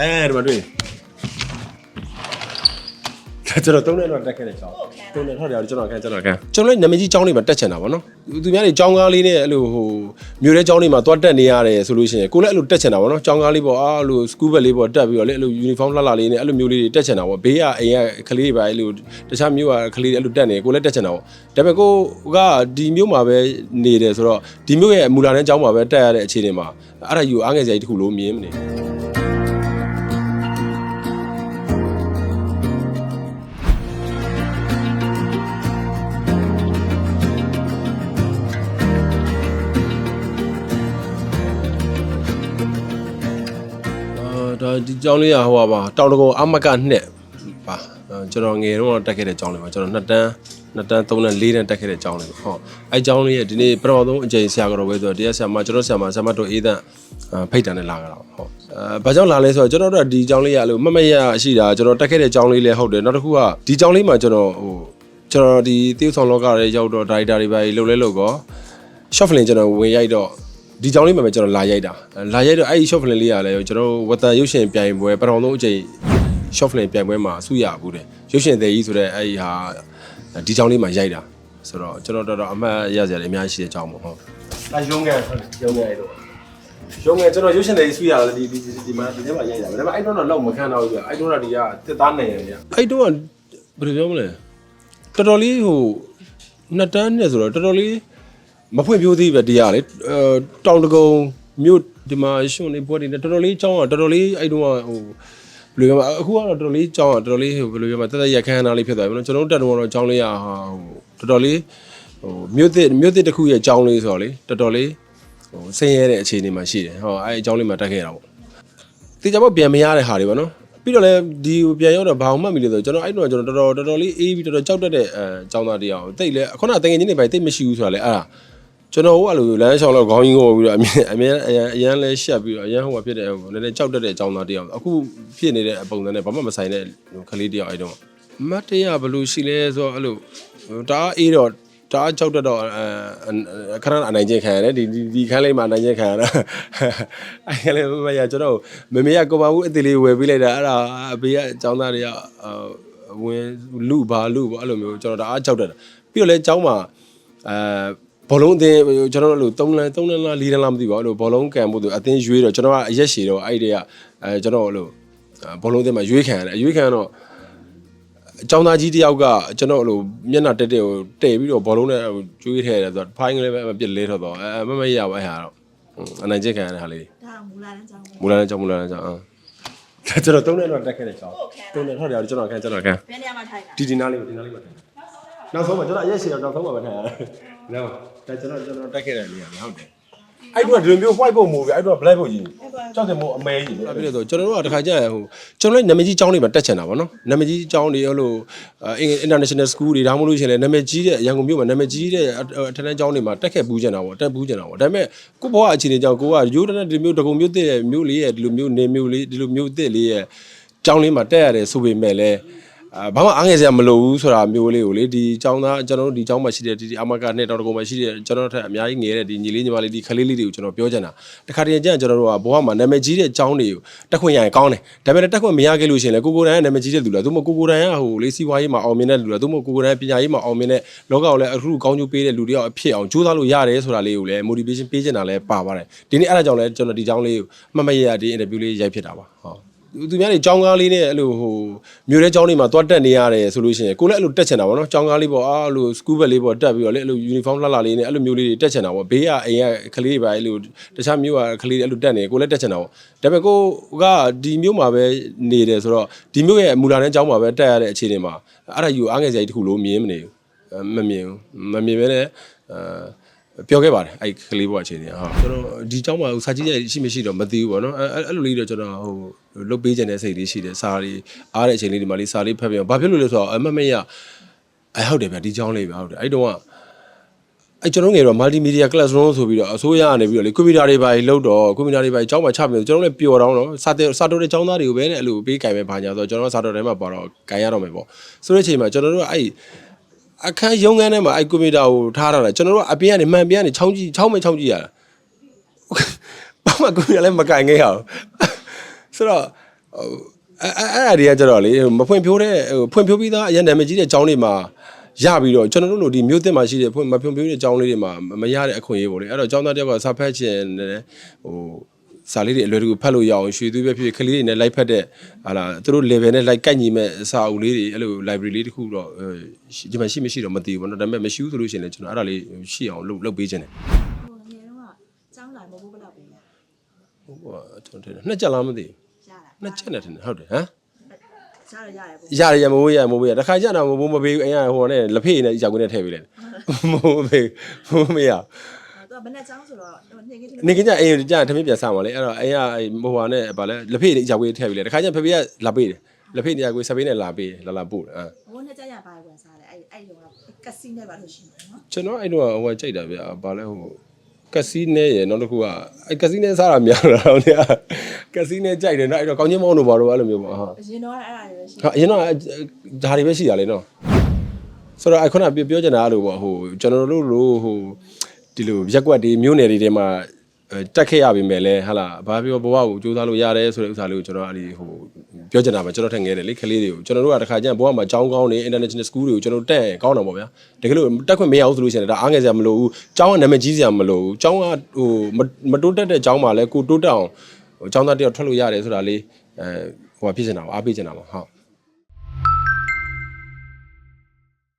အဲဒီမှာတွေ့ကျွန်တော်သုံးနေတော့တက်ခဲ့တဲ့ကျောင်းသုံးနေဟုတ်တယ်ကျွန်တော်ခံကျွန်တော်ခံကျွန်တော်လည်းနာမည်ကြီးကျောင်းလေးမှာတက်ချင်တာဗောနော်သူများတွေကျောင်းကားလေးနဲ့အဲ့လိုဟိုမြို့ထဲကျောင်းလေးမှာသွားတက်နေရတယ်ဆိုလို့ရှိရင်ကိုလည်းအဲ့လိုတက်ချင်တာဗောနော်ကျောင်းကားလေးပေါ့အာအဲ့လိုစကူးဘက်လေးပေါ့တက်ပြီးတော့လေအဲ့လိုယူနီဖောင်းလှလှလေးနဲ့အဲ့လိုမျိုးလေးတွေတက်ချင်တာဗောဘေးကအိမ်ကကလေးတွေပါအဲ့လိုတခြားမြို့ကကလေးတွေအဲ့လိုတက်နေကိုလည်းတက်ချင်တာဗောဒါပေမဲ့ကိုကဒီမြို့မှာပဲနေတယ်ဆိုတော့ဒီမြို့ရဲ့မူလာတဲ့ကျောင်းမှာပဲတက်ရတဲ့အခြေအနေမှာအဲ့ဒါယူအားငယ်စရာကြီးတစ်ခုလို့မြင်မနေအာ ဒါဒီကျောင်းလေးကဟိုပါပါတောင်တကုံအမကနှစ်ပါအာကျွန်တော်ငယ်တော့တက်ခဲ့တဲ့ကျောင်းလေးပါကျွန်တော်နှစ်တန်းနှစ်တန်းသုံးတန်းလေးတန်းတက်ခဲ့တဲ့ကျောင်းလေးပါဟုတ်အဲကျောင်းလေးရဲ့ဒီနေ့ပထမဆုံးအကြိမ်ဆရာကတော့ပဲဆိုတော့တရားဆရာမကျွန်တော်ဆရာမဆရာမတို့အေးသန့်အာဖိတ်တန်နဲ့လာကြတာဟုတ်အာဘာကြောင့်လာလဲဆိုတော့ကျွန်တော်တို့ကဒီကျောင်းလေးကလို့မမရရှိတာကျွန်တော်တက်ခဲ့တဲ့ကျောင်းလေးလည်းဟုတ်တယ်နောက်တစ်ခုကဒီကျောင်းလေးမှာကျွန်တော်ဟိုကျွန်တော်ဒီတေးဆောင်လောကတွေရောက်တော့ဒါရိုက်တာတွေပဲလှုပ်လဲလှုပ်ကော short film ကျွန်တော်ဝင်ရိုက်တော့ ဒီကြောင်းလေးမှာပဲကျွန်တော်လာရိုက်တာလာရိုက်တော့အဲ့ဒီ short film လေးကလည်းကျွန်တော်ဝတန်ရုပ်ရှင်ပြိုင်ပွဲပထမဆုံးအချိန် short film ပြိုင်ပွဲမှာအဆုရဘူးတယ်ရုပ်ရှင်သေးကြီးဆိုတဲ့အဲ့ဒီဟာဒီကြောင်းလေးမှာရိုက်တာဆိုတော့ကျွန်တော်တော်တော်အမှတ်ရစရာတွေအများကြီးရှိတဲ့ကြောင်းပေါ့ဟုတ်အဲရုံးငယ်ရုံးငယ်အဲ့တော့ရုံးငယ်ကျွန်တော်ရုပ်ရှင်သေးကြီးဆုရတယ်ဒီဒီဒီမှာဒီထဲမှာရိုက်တာဒါပေမဲ့အဲ့တော့တော့လောက်မခံတော့ဘူးပြအဲ့တော့တော့ဒီကတစ်သားနေရတယ်အဲ့တော့ဘယ်လိုပြောမလဲတော်တော်လေးဟိုနှစ်တန်းနဲ့ဆိုတော့တော်တော်လေး မဖွင့်ပြိုးသေးပဲတရားလေအဲတောင်တကုံမြို့ဒီမှာရှင်နေပွဲတွေနဲ့တော်တော်လေးကြောင်းอ่ะတော်တော်လေးအဲ့တုန်းကဟိုဘယ်လိုပြောမလဲအခုကတော့တော်တော်လေးကြောင်းอ่ะတော်တော်လေးဟိုဘယ်လိုပြောမလဲတက်တက်ရက်ခန်းနာလေးဖြစ်သွားပြီနော်ကျွန်တော်တို့တက်တော့တော့ကြောင်းလေးอ่ะဟာဟိုတော်တော်လေးဟိုမြို့သစ်မြို့သစ်တစ်ခုရဲ့ကြောင်းလေးဆိုတော့လေတော်တော်လေးဟိုဆင်းရဲတဲ့အခြေအနေမှာရှိတယ်ဟောအဲ့အကြောင်းလေးမှာတက်ခဲ့တာပေါ့တေချာပေါ့ပြန်မရတဲ့ဟာတွေပေါ့နော်ပြီးတော့လည်းဒီကိုပြန်ရောက်တော့ဘာမှမမီလို့ဆိုကျွန်တော်အဲ့တော့ကျွန်တော်တော်တော်တော်တော်လေးအေးပြီးတော်တော်ကြောက်တတ်တဲ့အဲចောင်းသားတရားကိုတိတ်လဲခုနတငယ်ချင်းတွေပဲတိတ်မရှိဘူးဆိုတာလေအဲ့ဒါ ကျွန်တော်ဟိုအဲ့လိုလမ်းလျှောက်တော့ခေါင်းကြီးငိုပြီးတော့အမြဲအမြဲအရန်အရန်လဲရှက်ပြီးတော့အရန်ဟိုကဖြစ်တဲ့ဟိုနည်းနည်းကြောက်တတ်တဲ့အကြောင်းသားတယောက်အခုဖြစ်နေတဲ့အပုံစံနဲ့ဘာမှမဆိုင်တဲ့ခလေးတယောက်အဲ့တော့မတ်တရဘလို့ရှိလဲဆိုတော့အဲ့လိုတအားအေးတော့တအားကြောက်တတ်တော့အဲခဏအနိုင်ကျင့်ခံရတယ်ဒီဒီဒီခန်းလေးမှာအနိုင်ကျင့်ခံရတာအဲ့ခန်းလေးမရကျွန်တော်မမေကကိုပါဘူးအသေးလေးဝယ်ပေးလိုက်တာအဲ့ဒါအဖေကအကြောင်းသားတွေကဝင်လူပါလူပေါ့အဲ့လိုမျိုးကျွန်တော်တအားကြောက်တတ်တာပြီးတော့လဲအကြောင်းမှာအဲ ဘောလုံးအသင်းကျွန်တော်တို့အဲ့လို3လမ်း3လမ်းလား4လမ်းလားမသိပါဘူးအဲ့လိုဘောလုံးကန်ဖို့သူအသင်းရွေးတော့ကျွန်တော်ကအရက်ရှည်တော့အဲ့ဒီကအဲကျွန်တော်အဲ့လိုဘောလုံးအသင်းမှာရွေးခံရတယ်ရွေးခံတော့အကြောင်းသားကြီးတယောက်ကကျွန်တော်အဲ့လိုမျက်နှာတက်တက်ကိုတဲ့ပြီးတော့ဘောလုံးနဲ့ကျွေးထဲတယ်ဆိုတော့ဖိုင်းကလေးပဲပြစ်လဲထွက်တော့အဲမမရပါအဲ့ဟာတော့အနိုင်ကျင့်ခံရတဲ့ဟာလေးဒါမူလာတဲ့ကြောင်းမူလာနဲ့ကြောင်းမူလာနဲ့ကြောင်းအာကျွန်တော်3နှစ်တော့တက်ခဲ့တဲ့ကြောင်း3နှစ်ဟုတ်တယ်ကျွန်တော်ခံကျွန်တော်ခံဘယ်နေရာမှာထိုင်တာဒီဒီနားလေးဒီနားလေးမှာထိုင် နောက်ဆုံးမှာကျွန်တော်အရက်ရှည်တော့နောက်ဆုံးမှာပဲထိုင်ရတယ်နော်ဒါကျွန်တော်ကျွန်တော်တက်ခဲ့တဲ့နေရာဟုတ်တယ်အဲ့တော့ဒီလိုမျိုး white ပုံမူပြီအဲ့တော့ black ပုံကြီးကြောက်တယ်မို့အမဲကြီးလေအဲ့ဒါဆိုကျွန်တော်တို့ကတခါကျရင်ဟိုကျွန်တော်လည်းနာမည်ကြီးကျောင်းတွေမှာတက်ချင်တာဗောနော်နာမည်ကြီးကျောင်းတွေဟိုလို international school တွေဒါမှမဟုတ်လို့ရှိရင်လည်းနာမည်ကြီးတဲ့ရန်ကုန်မြို့မှာနာမည်ကြီးတဲ့အထက်တန်းကျောင်းတွေမှာတက်ခဲ့ပူးချင်တာဗောတက်ပူးချင်တာဗောဒါပေမဲ့ကိုဘွားအခြေအနေကြောင့်ကိုကရိုးတန်းဒီမျိုးတကုံမျိုးတစ်ရဲ့မျိုးလေးရဲ့ဒီလိုမျိုးနေမျိုးလေးဒီလိုမျိုးတစ်လေးရဲ့ကျောင်းလေးမှာတက်ရတယ်ဆိုပေမဲ့လည်း အာဘာမှအားငယ်စရာမလိုဘူးဆိုတာမျိုးလေးကိုလေဒီចောင်းသားကျွန်တော်တို့ဒီចောင်းမှာရှိတဲ့ဒီဒီအမကနဲ့တောင်တကုံမှာရှိတဲ့ကျွန်တော်တို့ထက်အများကြီးငယ်တဲ့ဒီညီလေးညီမလေးဒီခလေးလေးတွေကိုကျွန်တော်ပြောချင်တာတခါတည်းကျရင်ကျွန်တော်တို့ကဘဝမှာနာမည်ကြီးတဲ့ចောင်းတွေကိုတက်ခွင့်ရရင်ကောင်းတယ်ဒါပေမဲ့တက်ခွင့်မရခဲ့လို့ရှိရင်လေကိုကိုတန်းကနာမည်ကြီးတဲ့လူလားသူမကိုကိုတန်းကဟိုလေးစီးပွားရေးမှာအောင်မြင်တဲ့လူလားသူမကိုကိုတန်းပညာရေးမှာအောင်မြင်တဲ့လောကကိုလည်းအခုကောင်းကျိုးပေးတဲ့လူတွေရောက်အဖြစ်အောင်ကြိုးစားလို့ရတယ်ဆိုတာလေးကိုလည်း motivation ပေးချင်တာလည်းပါပါတယ်ဒီနေ့အဲ့ဒါကြောင့်လည်းကျွန်တော်ဒီចောင်းလေးကိုမှတ်မရရဒီ interview လေးရိုက်ဖြစ်တာပါဟုတ် သူများတွေចောင်းကားလေးနဲ့အဲ့လိုဟိုမြို့ထဲចောင်းလေးမှာသွားတက်နေရတယ်ဆိုလို့ရှိရင်ကိုလည်းအဲ့လိုတက်ချင်တာဗောနော်ចောင်းကားလေးပေါ့အာအဲ့လိုစကူးဘက်လေးပေါ့တက်ပြီးတော့လေအဲ့လိုယူနီဖောင်းလှလှလေးနဲ့အဲ့လိုမျိုးလေးတွေတက်ချင်တာဗောဘေးကအိမ်ကကလေးတွေပါအဲ့လိုတခြားမြို့ကကလေးတွေအဲ့လိုတက်နေကိုလည်းတက်ချင်တာဗောဒါပေမဲ့ကိုကဒီမြို့မှာပဲနေတယ်ဆိုတော့ဒီမြို့ရဲ့မူလာတဲ့ចောင်းမှာပဲတက်ရတဲ့အခြေအနေမှာအဲ့ဒါယူအားငယ်စရာကြီးတစ်ခုလို့မြင်မနေဘူးမမြင်ဘူးမမြင်ပဲနဲ့အဲ ပြောခဲ့ပါတယ်အဲ့ကလေးဘွားအခြေအနေဟာကျွန်တော်ဒီเจ้าမှာစာကြည့်ရရှိမရှိတော့မသိဘူးပေါ့နော်အဲ့အဲ့လိုလေးတော့ကျွန်တော်ဟိုလုတ်ပေးခြင်းတဲ့စိတ်လေးရှိတယ်စာလေးအားတဲ့အချိန်လေးဒီမှာလေးစာလေးဖတ်ပြအောင်ဘာဖြစ်လို့လဲဆိုတော့အမမရအဲဟုတ်တယ်ဗျဒီเจ้าလေးဗျဟုတ်တယ်အဲ့တုန်းကအဲ့ကျွန်တော်ငယ်တော့ multimedia classroom ဆိုပြီးတော့အစိုးရကနေပြီးတော့လေကွန်ပျူတာတွေပါလောက်တော့ကွန်ပျူတာတွေပါကျောင်းမှာချပြီးတော့ကျွန်တော်လည်းပျော်တော့တော့စာတဲ့စာတော်တဲ့ကျောင်းသားတွေကိုပဲအဲ့လိုပေးကင်မဲ့ဘာညာဆိုတော့ကျွန်တော်စာတော်ထဲမှာပါတော့ကင်ရတော့မယ်ပေါ့ဆိုတဲ့အချိန်မှာကျွန်တော်တို့ကအဲ့ အခန်းရုံးခန်းထဲမှာအဲ့ကွန်ပျူတာကိုထားထားတာကျွန်တော်တို့အပြင်ကနေမှန်ပြန်ကနေချောင်းကြည့်ချောင်းမဲ့ချောင်းကြည့်ရတာဘာမှကွန်ပျူတာလည်းမကင်ခဲ့ရအောင်ဆိုတော့အဲ့အဲ့အဲ့ဒါတွေကကျတော့လေမဖွင့်ဖြိုးတဲ့ဟိုဖွင့်ဖြိုးပြီးသားအရင်နာမည်ကြီးတဲ့ကျောင်းတွေမှာရပြီးတော့ကျွန်တော်တို့လိုဒီမြို့သစ်မှာရှိတဲ့ဖွင့်မဖွင့်ဖြိုးတဲ့ကျောင်းလေးတွေမှာမရတဲ့အခွင့်အရေးပေါ့လေအဲ့တော့ကျောင်းသားတယောက်ကစာဖတ်ချင်တယ်ဟို စာလေးတွေအလွယ်တကူဖတ်လို့ရအောင်ရွှေသွေးပဲဖြစ်ဖြစ်ကလေးတွေနဲ့လိုက်ဖတ်တဲ့ဟာလာသူတို့ level နဲ့လိုက်ကိုက်ညီမဲ့စာအုပ်လေးတွေအဲ့လို library လေးတစ်ခုတော့ဒီမှာရှိမရှိတော့မသိဘူးပေါ့နော်ဒါပေမဲ့မရှိဘူးဆိုလို့ရှိရင်လည်းကျွန်တော်အဲ့ဒါလေးရှိအောင်လုပ်လုပ်ပေးခြင်းတယ်ဟိုငယ်တော့ကကျောင်းလာမဟုတ်ဘူးဘယ်လောက်ပဲလဲဟိုကျွန်တော်နှစ်ချက်လားမသိဘူးရတာနှစ်ချက်နဲ့ထင်တယ်ဟုတ်တယ်ဟမ်ရရရတယ်ပေါ့ရရရမိုးရမိုးရတခါကျတော့မိုးမပေးဘူးအရင်ဟိုနဲ့လက်ဖေးနဲ့ကြောက်ကွင်းနဲ့ထည့်ပေးလိုက်မိုးမပေးမိုးမရသူ တော့ဘယ်နဲ့ချောင်းဆိုတော့နေကင်းနေကင်းကြအိမ်ကိုကြထမင်းပြန်ဆမှာလေအဲ့တော့အိမ်ကအဲ့ဟိုဟာနဲ့ဗာလဲလက်ဖေးလေးအရွယ်ထည့်ပြီလေတခါကျဖေဖေကလာပေးတယ်လက်ဖေးနေရာကိုစပေးနဲ့လာပေးလာလာပို့တယ်အာဘိုးနဲ့ကြရပါဝင်စားတယ်အဲ့အဲ့တော့ကက်စီနဲ့ပါလို့ရှိမှာနော်ကျွန်တော်အဲ့တော့ဟိုကကြိုက်တာဗျာဗာလဲဟိုကက်စီနဲရယ်နောက်တစ်ခုကအဲကက်စီနဲစားတာများတာတော့လေကက်စီနဲကြိုက်တယ်နော်အဲ့တော့ကောင်းချင်းမောင်းတို့ဘာလို့အဲ့လိုမျိုးပေါ့ဟာအရင်တော့အဲ့ဒါတွေပဲရှိဟာအရင်တော့ဒါတွေပဲရှိတာလေနော်ဆိုတော့အခုနပြောချင်တာအဲ့လိုပေါ့ဟိုကျွန်တော်တို့လိုဟို ဒီလိုရက်ကွက်တွေမျိုးနယ်တွေထဲမှာတက်ခဲ့ရပြီမဲ့လဲဟာလာဘာပြောဘဝကိုစူးစမ်းလို့ရတယ်ဆိုတဲ့ဥစ္စာလေးကိုကျွန်တော်အဲ့ဒီဟိုပြောချင်တာပဲကျွန်တော်ထင်ခဲ့တယ်လေကလေးတွေကိုကျွန်တော်တို့ကတခါကျရင်ဘဝမှာကျောင်းကောင်းနေ international school တွေကိုကျွန်တော်တက်ရင်ကောင်းတာပေါ့ဗျာတကယ်လို့တက်ခွင့်မရဘူးဆိုလို့ရှိရင်ဒါအားငယ်စရာမလိုဘူးကျောင်းကနာမည်ကြီးစရာမလိုဘူးကျောင်းကဟိုမတိုးတက်တဲ့ကျောင်းမှာလဲကိုတိုးတက်အောင်ဟိုကျောင်းသားတယောက်ထွက်လို့ရတယ်ဆိုတာလေးအဲဟိုဖြစ်နေတာပါအားပေးချင်တာပါဟုတ်